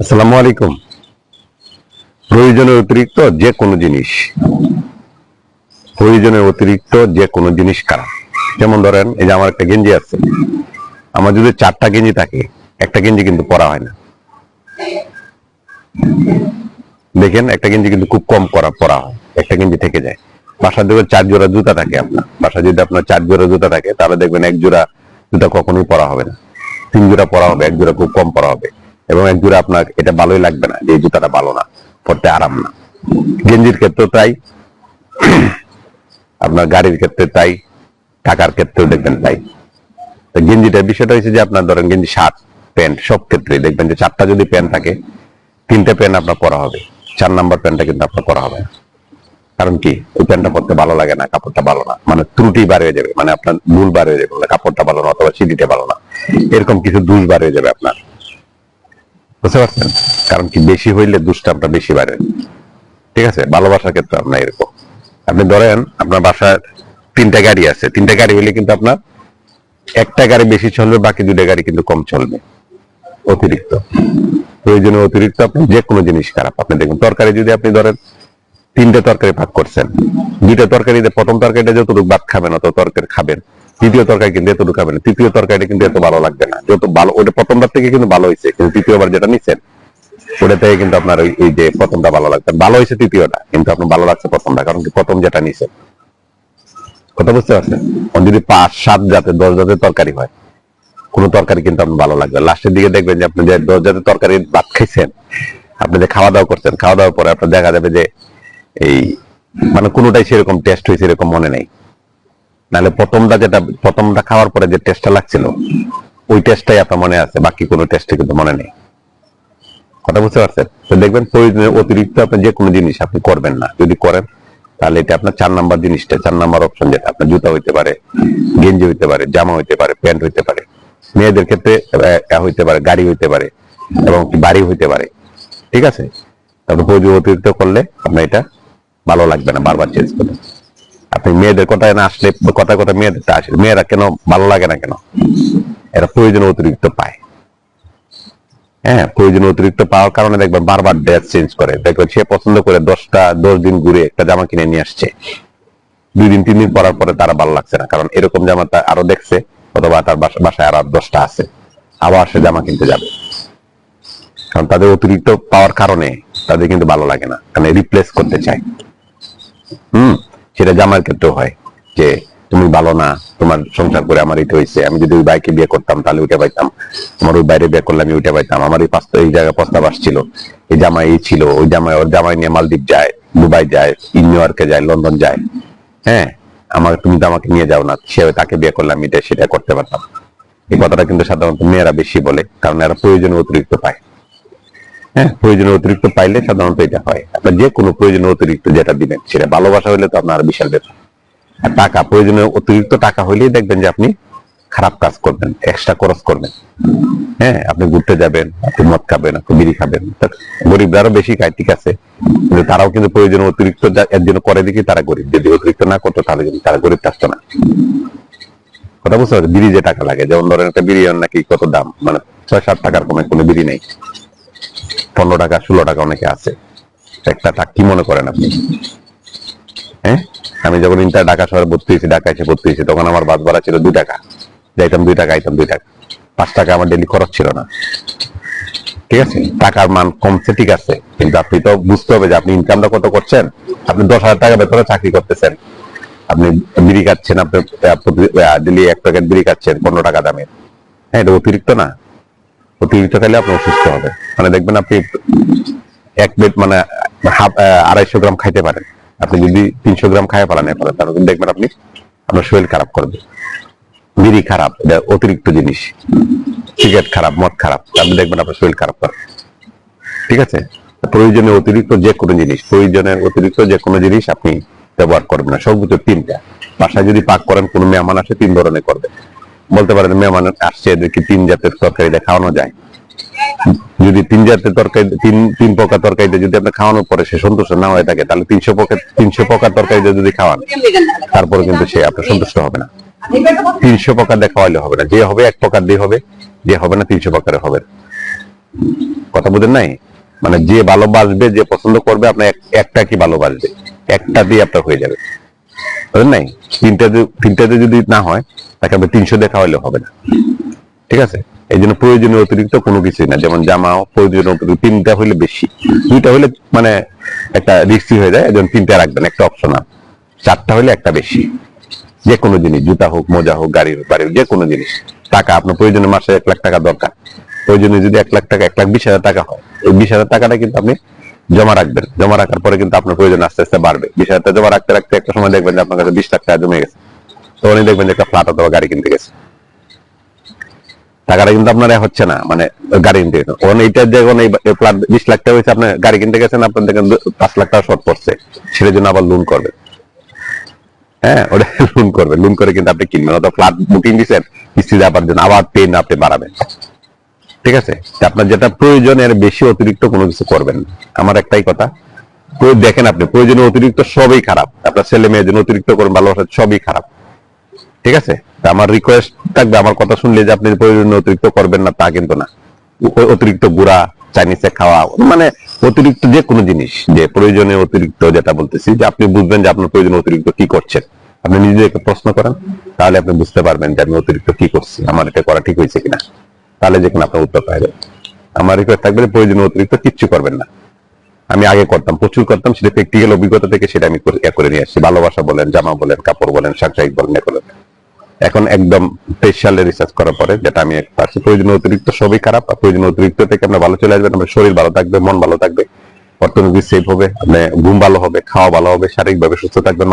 আসসালামু আলাইকুম। প্রয়োজনের অতিরিক্ত যে কোনো জিনিস। প্রয়োজনের অতিরিক্ত যে কোনো জিনিস খারাপ যেমন ধরেন, এই যে আমার একটা গেঞ্জি আছে। আমার যদি চারটা গেঞ্জি থাকে, একটা গেঞ্জি কিন্তু পরা হয় না। দেখেন, একটা গেঞ্জি কিন্তু খুব কম করা পরা হয়। একটা গেঞ্জি থেকে যায়। বাসার যদি চার জোড়া জুতা থাকে আপনার। বাসা যদি আপনার চার জোড়া জুতা থাকে, তাহলে দেখবেন এক জোড়া জুতা কখনোই পরা হবে না। তিন জোড়া পরা হবে, এক জোড়া খুব কম পরা হবে। এবং এক জোড়া আপনার, এটা ভালোই লাগবে না, যে জুতাটা ভালো না পড়তে আরাম না। গেঞ্জির ক্ষেত্রেও তাই, আপনার গাড়ির ক্ষেত্রে তাই, টাকার ক্ষেত্রেও দেখবেন তাই। তো গেঞ্জিটার বিষয়টা হচ্ছে যে আপনার ধরেন গেঞ্জি, শার্ট, প্যান্ট, সব ক্ষেত্রে দেখবেন যে চারটা যদি প্যান্ট থাকে, তিনটে প্যান্ট আপনার পরা হবে, চার নাম্বার প্যান্টটা কিন্তু আপনার পরা হবে কারণ কি? ওই প্যান্টটা পরতে ভালো লাগে না, কাপড়টা ভালো না মানে ত্রুটি বার হয়ে যাবে মানে আপনার ভুল বার হয়ে যাবে, কাপড়টা ভালো না অথবা সিডিটা ভালো না, এরকম কিছু দুষ বার হয়ে যাবে আপনার। বুঝতে পারছেন? কারণ কি বেশি হইলে দুষ্টা আপনার বেশি বাড়ে। ঠিক আছে? ভালোবাসার ক্ষেত্রে আপনার এরকম। আপনি ধরেন, আপনার বাসায় তিনটা গাড়ি আছে। তিনটা গাড়ি হইলে কিন্তু আপনার একটা গাড়ি বেশি চলবে, বাকি দুটা গাড়ি কিন্তু কম চলবে। অতিরিক্ত। প্রয়োজনীয় অতিরিক্ত আপনি যে কোনো জিনিস খারাপ। আপনি দেখুন, তরকারি যদি আপনি ধরেন তিনটে তরকারি ভাগ করছেন, দুইটা তরকারিতে প্রথম তরকারিটা যতটুকু ভাত খাবেন, অত তরকারি খাবেন। দ্বিতীয় তরকারি কিন্তু এতটুকু খাবেন না। তৃতীয় তরকারিটা কিন্তু এত ভালো লাগবে না। যত ভালো ওটা প্রথমবার থেকে কিন্তু ভালো হয়েছে, কিন্তু তৃতীয়বার যেটা নিচ্ছেন ওটা থেকে কিন্তু আপনার এই যে প্রথমটা ভালো লাগবে ভালো হয়েছে তৃতীয়টা, কিন্তু আপনার ভালো লাগছে প্রথমটা, কারণ কি প্রথম যেটা নিছেন। কথা বুঝতে পারছেন? যদি পাঁচ, সাত জাতের, দশ জাতের তরকারি হয়, কোন তরকারি কিন্তু আপনার ভালো লাগবে লাস্টের দিকে দেখবেন যে আপনি যে দশ জাতের তরকারি ভাত খাইছেন, আপনি যে খাওয়া দাওয়া করছেন খাওয়া দাওয়ার পরে আপনার দেখা যাবে যে এই মানে কোনোটাই সেরকম টেস্ট হয়েছে এরকম মনে নেই। নাহলে প্রথমটা যেটা, প্রথমটা খাওয়ার পরে যে টেস্টটা লাগছিল, ওই টেস্টটাই আপনার মনে আছে, বাকি কোনো টেস্টে কিন্তু মনে নেই। কথা বুঝতে পারছেন? তো দেখবেন প্রয়োজনীয় অতিরিক্ত আপনি যে কোনো জিনিস আপনি করবেন না। যদি করেন, তাহলে এটা আপনার চার নাম্বার জিনিসটা, চার নাম্বার অপশন যেটা, আপনার জুতা হইতে পারে, গেঞ্জি হইতে পারে, জামা হইতে পারে, প্যান্ট হইতে পারে, মেয়েদের ক্ষেত্রে হইতে পারে, গাড়ি হইতে পারে, এবং বাড়ি হইতে পারে। ঠিক আছে? তারপর প্রয়োজন অতিরিক্ত করলে আপনার এটা ভালো লাগবে না, বারবার চেঞ্জ আপনি মেয়েদের কথায় না আসলে কথা কথা মেয়েদেরটা আসলে মেয়েরা কেন ভালো লাগে না কেন? এরা প্রয়োজন অতিরিক্ত পায়। হ্যাঁ প্রয়োজন অতিরিক্ত পাওয়ার কারণে দেখবেন বারবার ড্রেস চেঞ্জ করে। দেখবেন সে পছন্দ করে দশটা, দশ দিন ঘুরে একটা জামা কিনে নিয়ে আসছে। দুই দিন, তিন দিন পরার পরে তারা ভালো লাগছে না। কারণ এরকম জামা তা আরও দেখছে, অথবা তার বাসা- বাসায় আরও দশটা আছে। আবার সে জামা কিনতে যাবে। কারণ তাদের অতিরিক্ত পাওয়ার কারণে তাদের কিন্তু ভালো লাগে না। কারণ রিপ্লেস করতে চায়। হুম। সেটা জামার ক্ষেত্রেও হয় যে তুমি ভালো না, তোমার সংসার করে আমার এটা হয়েছে আমি যদি ওই বাইকে বিয়ে করতাম, তাহলে ওইটা পাইতাম। আমার ওই বাইরে বিয়ে করলে আমি ওইটা পাইতাম। আমার এই পাঁচটা এই জায়গায় প্রস্তাব আসছিল। এই জামাই এই ছিল, ওই জামাই ওর জামাই নিয়ে মালদ্বীপ যায়, দুবাই যায় নিউ ইয়র্কে যায়, লন্ডন যায়। হ্যাঁ আমার তুমি তো আমাকে নিয়ে যাও না। সে তাকে বিয়ে করলে আমি এটা সেটা করতে পারতাম। এই কথাটা কিন্তু সাধারণত মেয়েরা বেশি বলে, কারণ এরা প্রয়োজনীয় অতিরিক্ত পায়। হ্যাঁ। প্রয়োজনীয় অতিরিক্ত পাইলে সাধারণত এটা হয়। আপনার যে কোনো প্রয়োজনীয় অতিরিক্ত যেটা দিবেন, সেটা ভালোবাসা হলে তো আপনার বিশাল ব্যাপার। আর টাকা প্রয়োজনীয় অতিরিক্ত টাকা হইলেই দেখবেন যে আপনি খারাপ কাজ করবেন এক্সট্রা খরচ করবেন। হ্যাঁ আপনি ঘুরতে যাবেন, আপনি মদ খাবেন, আপনি বিড়ি খাবেন। তা গরিবরা বেশি খায়, ঠিক আছে। কিন্তু তারাও কিন্তু প্রয়োজনীয় অতিরিক্ত এর করে দেখি তারা গরিব। যদি অতিরিক্ত না করতো তাহলে কিন্তু তারা গরিব থাকতো না। কথা বুঝতে পারছি বিড়ি যে টাকা লাগে, যেমন ধরেন একটা বিড়ি নাকি কত দাম? মানে ছয় সাত টাকার কোনো বিড়ি নেই। পনেরো টাকা, ষোলো টাকা অনেকে আছে। একটা টাকা কি মনে করেন আপনি? হ্যাঁ? আমি যখন ইন্টার ঢাকা শহরে ভর্তি হয়েছি ঢাকা এসে ভর্তি হয়েছি, তখন আমার বাস ভাড়া ছিল দুই টাকা। যাইতাম দুই টাকা, আইতাম দুই টাকা। পাঁচ টাকা আমার ডেলি খরচ ছিল না। ঠিক আছে? টাকার মান কমছে, ঠিক আছে। কিন্তু আপনি তো বুঝতে হবে যে আপনি ইনকামটা কত করছেন। আপনি দশ হাজার টাকা বেতনে চাকরি করতেছেন। আপনি বিড়ি খাচ্ছেন, আপনি ডেলি এক প্যাকেট বিড়ি খাচ্ছেন, পনেরো টাকা দামের। হ্যাঁ এটা অতিরিক্ত না। অতিরিক্ত খেলে আপনি অসুস্থ হবে মানে দেখবেন আপনি এক প্লেট মানে আড়াইশো গ্রাম খাইতে পারেন। আপনি যদি তিনশো গ্রাম খাই পারেন এরপরে, তাহলে কিন্তু দেখবেন আপনি আপনার শরীর খারাপ করবে। বিড়ি খারাপ, এটা অতিরিক্ত জিনিস। সিগারেট খারাপ, মদ খারাপ আপনি দেখবেন আপনার শরীর খারাপ করে ঠিক আছে? প্রয়োজনে অতিরিক্ত যে কোনো জিনিস প্রয়োজনের অতিরিক্ত যে কোনো জিনিস আপনি ব্যবহার করবেন না। সর্বোচ্চ তিনটা। বাসায় যদি পাক করেন, কোনো মেহমান আসে, তিন ধরনের করবে। বলতে পারেন মেহমান আসছে, এদেরকে তিন জাতের তরকারিটা খাওয়ানো যায়। যদি তিন জাতের তরকারি, তিন তিন প্রকার তরকারিতে যদি আপনি খাওয়ানোর পরে সে সন্তুষ্ট না হয়ে থাকে, তাহলে তিনশো প্রকার তিনশো প্রকার তরকারিতে যদি খাওয়ান, তারপরে কিন্তু সে আপনার সন্তুষ্ট হবে না। তিনশো প্রকার দিয়ে খাওয়াইলে হবে না। যে হবে, এক প্রকার দিয়ে হবে, যে হবে না, তিনশো প্রকারে হবে। কথা বুঝেন নাই? মানে যে ভালোবাসবে, যে পছন্দ করবে, আপনার একটা কি ভালোবাসবে? একটা দিয়ে আপনার হয়ে যাবে। বুঝলেন নাই তিনটা যদি- তিনটাতে যদি না হয়, তাকে আপনি তিনশো দেখা হলে হবে না। ঠিক আছে? এই জন্য প্রয়োজনীয় অতিরিক্ত কোনো কিছুই না। যেমন জামাও প্রয়োজনীয় অতিরিক্ত তিনটা হইলে বেশি। দুইটা হইলে মানে একটা রিস্কি হয়ে যায় তিনটা রাখবেন, একটা অপশনাল চারটা হইলে একটা বেশি। যে কোনো জিনিস, জুতা হোক, মোজা হোক, গাড়ি হোক বাড়ির যে কোনো জিনিস। টাকা, আপনার প্রয়োজনে মাসে এক লাখ টাকা দরকার। প্রয়োজনে যদি এক লাখ টাকা, এক লাখ বিশ হাজার টাকা হয়, এই বিশ হাজার টাকাটা কিন্তু আপনি জমা রাখবেন। জমা রাখার পরে কিন্তু আপনার প্রয়োজন আস্তে আস্তে বাড়বে। বিশ হাজার জমা রাখতে রাখতে একটা সময় দেখবেন যে আপনার কাছে বিশ লাখ টাকা জমে গেছে। তখনই দেখবেন যে একটা ফ্ল্যাট অথবা গাড়ি কিনতে গেছে। টাকাটা কিন্তু আপনার হচ্ছে না মানে গাড়ি কিনতে গেছেন ওখানে এইটা যখন এই ফ্ল্যাট বিশ লাখ টাকা হয়েছে আপনার গাড়ি কিনতে গেছেন, আপনার দেখেন পাঁচ লাখ টাকা শর্ট পড়ছে। সেটার জন্য আবার লোন করবেন। হ্যাঁ ওটা লোন করবেন। লোন করে কিন্তু আপনি কিনবেন। অথবা ফ্ল্যাট বুকিং দিচ্ছেন কিস্তি দেওয়ার জন্য আবার পেন আপনি বাড়াবেন। ঠিক আছে? আপনার যেটা প্রয়োজন, এর বেশি অতিরিক্ত কোনো কিছু করবেন আমার একটাই কথা দেখেন আপনি প্রয়োজনীয় অতিরিক্ত সবই খারাপ। আপনার ছেলে মেয়ের জন্য অতিরিক্ত করুন ভালোবাসা সবই খারাপ। ঠিক আছে? আমার রিকোয়েস্ট থাকবে, আমার কথা শুনলে যে আপনি প্রয়োজনীয় অতিরিক্ত করবেন না, তা কিন্তু না। অতিরিক্ত গুড়া, চাইনিজে খাওয়া মানে অতিরিক্ত যে কোনো জিনিস, যে প্রয়োজনে অতিরিক্ত যেটা বলতেছি, যে আপনি বুঝবেন যে আপনার প্রয়োজনীয় অতিরিক্ত কি করছেন। আপনি নিজেকে প্রশ্ন করেন, তাহলে আপনি বুঝতে পারবেন যে আমি অতিরিক্ত কি করছি, আমার এটা করা ঠিক হয়েছে কিনা। তাহলে যে কোনো আপনার উত্তর পাওয়া যাবে আমার রিকোয়েস্ট থাকবে যে প্রয়োজনীয় অতিরিক্ত কিচ্ছু করবেন না। আমি আগে করতাম, প্রচুর করতাম, সেটা প্র্যাকটিক্যাল অভিজ্ঞতা থেকে সেটা আমি করে- নিয়ে আসছি। ভালোবাসা বলেন, জামা বলেন, কাপড় বলেন সাংসারিক বলেন, এ বলেন এখন একদম স্পেশালে রিসার্চ করার পরে যেটা আমি পারছি প্রয়োজনীয় অতিরিক্ত সবই খারাপ, আর প্রয়োজনীয় অতিরিক্ত থেকে আমরা ভালো চলে আসবেন, আপনার শরীর ভালো থাকবে, মন ভালো থাকবে, অর্থনীতি সেফ হবে, আপনার ঘুম ভালো হবে, খাওয়া ভালো হবে, শারীরিকভাবে সুস্থ থাকবেন